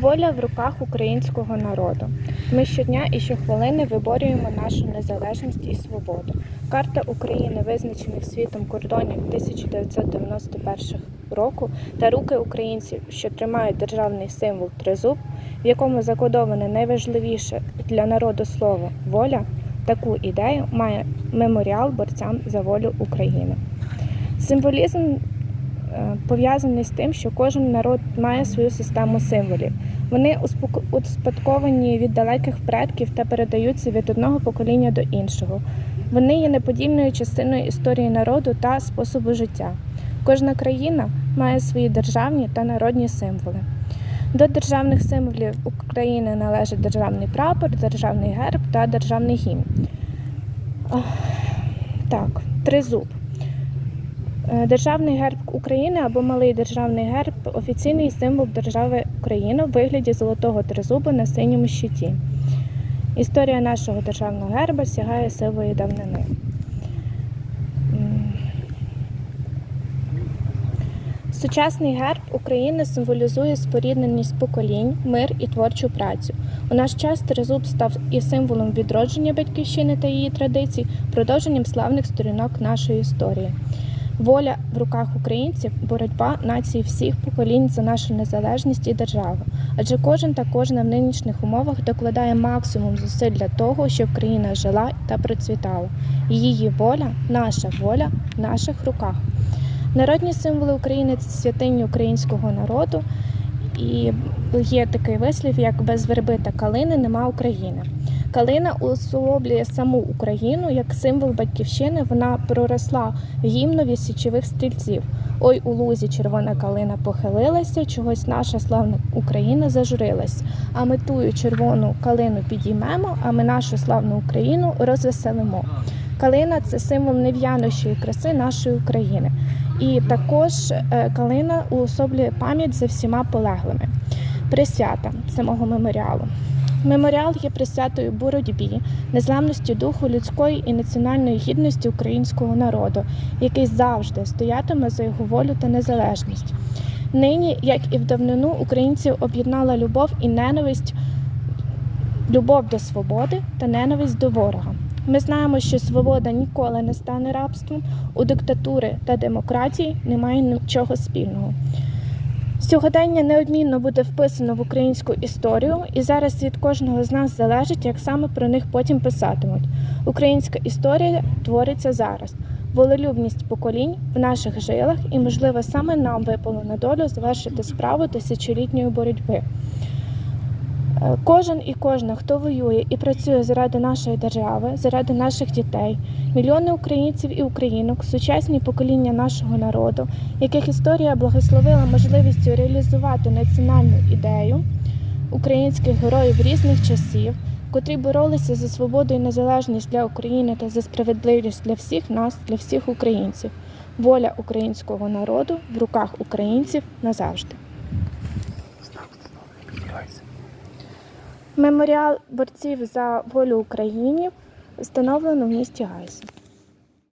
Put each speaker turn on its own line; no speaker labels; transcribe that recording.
Воля в руках українського народу. Ми щодня і щохвилини виборюємо нашу незалежність і свободу. Карта України, визначених світом кордонів 1991 року, та руки українців, що тримають державний символ тризуб, в якому закодоване найважливіше для народу слово воля. Таку ідею має меморіал борцям за волю України. Символізм пов'язаний з тим, що кожен народ має свою систему символів. Вони успадковані від далеких предків та передаються від одного покоління до іншого. Вони є неподільною частиною історії народу та способу життя. Кожна країна має свої державні та народні символи. До державних символів України належить державний прапор, державний герб та державний гімн. Так, тризуб. Е, Державний герб України або малий державний герб офіційний символ держави Україна в вигляді золотого тризуба на синьому щиті. Історія нашого державного герба сягає сивої давнини. Сучасний герб України символізує спорідненість поколінь, мир і творчу працю. У наш час тризуб став і символом відродження батьківщини та її традицій, продовженням славних сторінок нашої історії. Воля в руках українців боротьба нації всіх поколінь за нашу незалежність і державу. Адже кожен та кожна в нинішніх умовах докладає максимум зусиль для того, щоб країна жила та процвітала. Її воля, наша воля в наших руках. Народні символи України це святині українського народу. І є такий вислів, як без верби та калини нема України. Калина уособлює саму Україну як символ батьківщини. Вона проросла гімнові січових стрільців. Ой, у лузі червона калина похилилася, чогось наша славна Україна зажурилась. А ми тую червону калину підіймемо, а ми нашу славну Україну розвеселимо. Калина це символ нев'янощої краси нашої України. І також е, калина уособлює пам'ять за всіма полеглими. Присвята самого меморіалу. Меморіал є присвятою боротьбі, незламності духу людської і національної гідності українського народу, який завжди стоятиме за його волю та незалежність. Нині, як і в давнину, українців об'єднала любов і ненависть, любов до свободи та ненависть до ворога. Ми знаємо, що свобода ніколи не стане рабством, у диктатури та демократії немає нічого спільного. Сьогодення неодмінно буде вписано в українську історію, і зараз від кожного з нас залежить, як саме про них потім писатимуть. Українська історія твориться зараз. Волелюбність поколінь в наших жилах, і, можливо, саме нам випало на долю завершити справу тисячолітньої боротьби. Е, Кожен і кожна, хто воює і працює заради нашої держави, заради наших дітей, мільйони українців і українок, сучасні покоління нашого народу, яких історія благословила можливістю реалізувати національну ідею українських героїв різних часів, котрі боролися за свободу і незалежність для України та за справедливість для всіх нас, для всіх українців. Воля українського народу в руках українців назавжди. Меморіал борців за волю Україні встановлено в місті Гайсі.